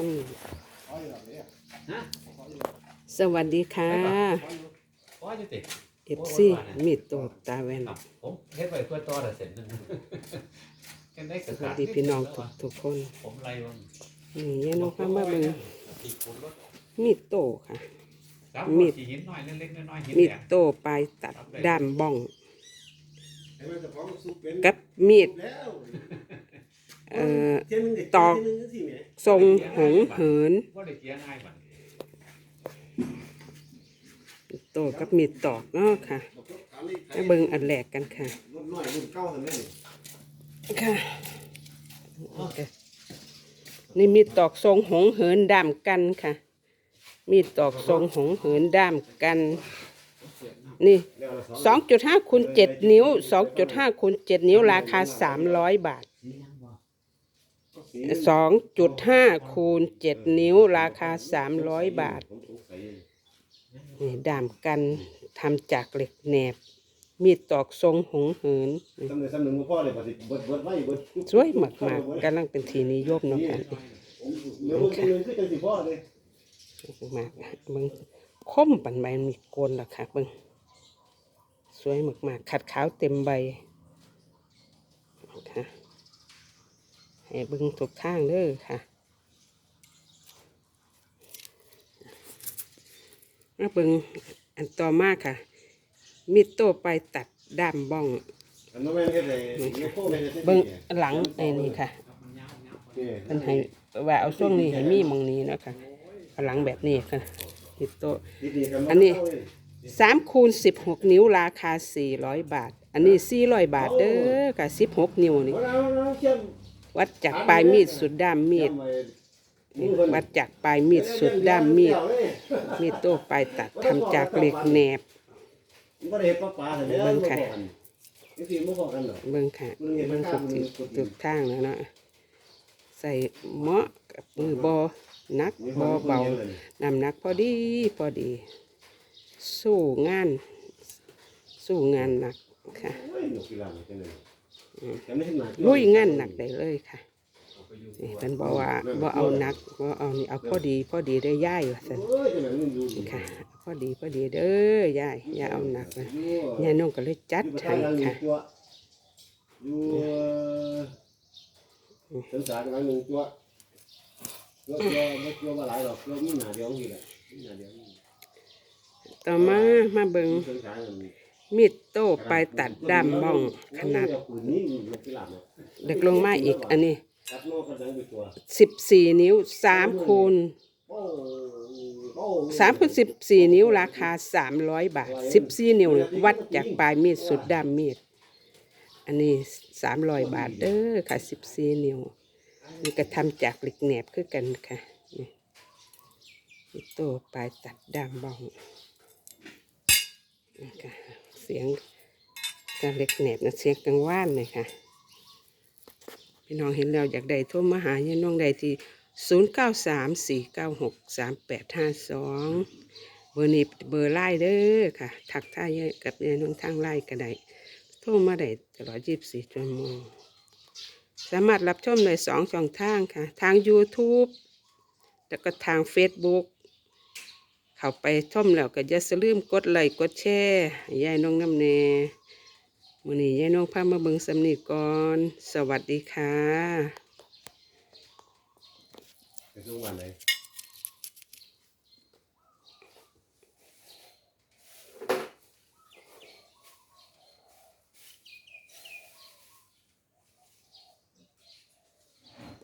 นี่สวัสดีค่ะเอฟซีมีดโตตาแวนผมเฮ็ดไปเพื่อต่อแต่เสร็จนึงสวัสดีพี่น้องทุกทุกคนนี่ยายน้องพามาเบิ่งมีดโตค่ะมีมีดมีดโตปลายตัดด้ามบ้อง กับมีด เอ่เอ่ออตตออกกทรงหงเหินว่าได้เกียร์ง่ายบัดโตกับมีดตอกเนาะค่ะมาเบิ่งอันแรกกันค่ะรุ่นน้อยรุ่นเก่าทำไมนี่ค่ะนี่มีดตอกทรงหงเหินด้ามกันค่ะ มีดตอกทรงหงเหินด้ามกันนี่เดี๋ยวละสองจุดห้าคูณเจ็ดนิ้วสองจุดห้าคูณเจ็ดนิ้วราคาสามร้อยบาท สองจุดห้าคูณเจ็ดนิ้วราคาสามร้อยบาทนี่ดามกันทำจากเหล็กแหนบ มีดตอกทรงหงเหินนี่สำเร็จสำเร็จพ่อเลยปฏิเบิดเบิดไว้เบิดสวยมากๆกำลังเป็นทีนิยมเนาะค่ะผมเดี๋ยวผมจะเงินขึ้นจังสิพ่อเลยมากเบิ่งคมปันใบมีโกนล่ะค่ะเบิ่งสวยมากๆขัดขาวเต็มใบค่ะ ให้เบิ่งทุกข้างเด้อค่ะมาเบิงอันต่อมาค่ะ มีดโต้ไปตัดด้ามบ้องเบิ่งหลังไอ้นี่ค่ะมันให้ว่าเอาช่วงนี้ให้มีมองนี้นะค่ะหลังแบบนี้ค่ะมีดโต้อันนี้สามคูณสิบหกนิ้วราคาสี่ร้อยบาท อันนี้สี่ร้อยบาทเด้อกับสิบหกนิ้วนี่ เอาเอาเอาเชื่อมวัดจากปลายมีดสุดด้ามมีดนี่วัดจากปลายมีดสุดด้ามมีด มีดโต้ปลายตัดทำจากเหล็กแหนบ บ่ได้เฮ็ดปลาปลาแต่เด้อเบิ่งค่ะ นี่สิบ่พอกันหรอกเบิ่งค่ะเบิ่งทุกทิศทุกทางแล้วเนาะใส่เหมาะกับมือบอนักบอเบาน้ำหนักพอดีพอดี สู้งาน สู้งานหนักค่ะ โอ้ยหนูกีฬาจังได๋ แต่ไม่เห็นหนักลุยงานหนักได้เลยค่ะนี่เป็นบอกว่าบ่เอาหนักบ่เอานี่เอาพอดีพอดีได้ย่ายว่าซั่นโอ้ยจังได๋มันอยู่ดีค่ะพอดีพอดีเด้อย่ายอย่าเอาหนักนะยายน้องก็เลยจัดให้ค่ะอยู่สันสารกำลังหนึ่งตัวตัวตัวไม่ตัวมาหลายหรอกตัวมีหนาเดียวนี่แหละมีหนาเดียวนี่ต่อมามาเบิ่งสันสาร มีดโต้ไปตัดด้ามบ้องขนาดเด็กลงมาอีกอันนี้ตัดโลกระดังไปตัว14นิ้ว3คูณโอ้โอ้3คูณ14นิ้วราคา300บาท14นิ้วนี่วัดจากปลายมีดสุดด้ามมีด อันนี้300บาทเด้อค่ะ14นิ้วนี่ก็ทำจากเหล็กแหนบคือกันค่ะนี่มีดโต้ปลายตัดด้ามบ้องนี่ค่ะ เสียงการเล็กแหนบนะเสียงกังว่านเลยค่ะพี่น้องเห็นแล้วอยากได้โทรมาหายายน้องได้ที่ 0 9 3 4 9 6 3 8 5 2 เบอร์นี้เบอร์ไล่เด้อค่ะ ทักทายายกับยายน้องทางไล่ก็ได้โทรมาได้ตลอด 24 ชั่วโมง สามารถรับชมในสองช่องทางค่ะ ทาง YouTube แล้วก็ทาง Facebook เข้าไปชมแล้วก็อย่าลืมกดไลค์กดแชร์ยายน้องน้ำแน่มื้อนี้ยายน้องพามาเบิ่งสำนีก่อน สวัสดีค่ะ